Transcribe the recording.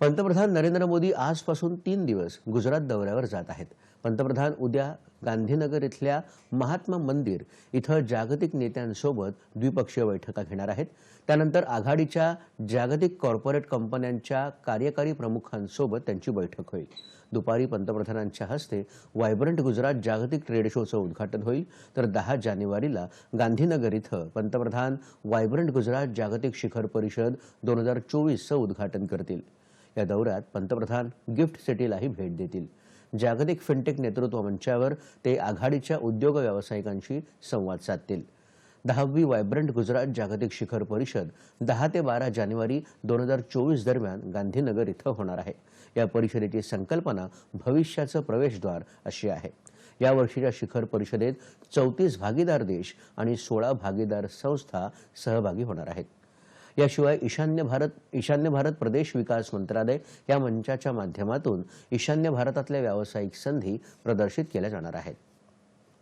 पंतप्रधान नरेंद्र मोदी आजपासून तीन दिवस गुजरात दौऱ्यावर जात आहेत. पंतप्रधान उद्या गांधीनगर इथल्या महात्मा मंदिर इथं जागतिक नेत्यांसोबत द्विपक्षीय बैठका घेणार आहेत. त्यानंतर आघाडीच्या जागतिक कॉर्पोरेट कंपन्यांच्या कार्यकारी प्रमुखांसोबत त्यांची बैठक होईल. दुपारी पंतप्रधानांच्या हस्ते व्हायब्रंट गुजरात जागतिक ट्रेड शोचं उद्घाटन होईल. तर दहा जानेवारीला गांधीनगर इथं पंतप्रधान व्हायब्रंट गुजरात जागतिक शिखर परिषद दोन हजार चोवीसचं उद्घाटन करतील. या दौऱ्यात पंतप्रधान गिफ्ट सिटीलाही भेट देतील. जागतिक फिनटेक नेतृत्व मंचावर ते आघाडीच्या उद्योग व्यावसायिकांशी संवाद साधतील. दहावी वायब्रंट गुजरात जागतिक शिखर परिषद दहा ते बारा जानेवारी दोन हजार चोवीस दरम्यान गांधीनगर इथं होणार आहे. या परिषदेची संकल्पना भविष्याचं प्रवेशद्वार अशी आहे. या वर्षीच्या शिखर परिषदेत चौतीस भागीदार देश आणि सोळा भागीदार संस्था सहभागी होणार आहेत. याशिवाय ईशान्य भारत ईशान्य भारत प्रदेश विकास मंत्रालय या मंचाच्या माध्यमातून ईशान्य भारतातल्या व्यावसायिक संधी प्रदर्शित केल्या जाणार आहेत.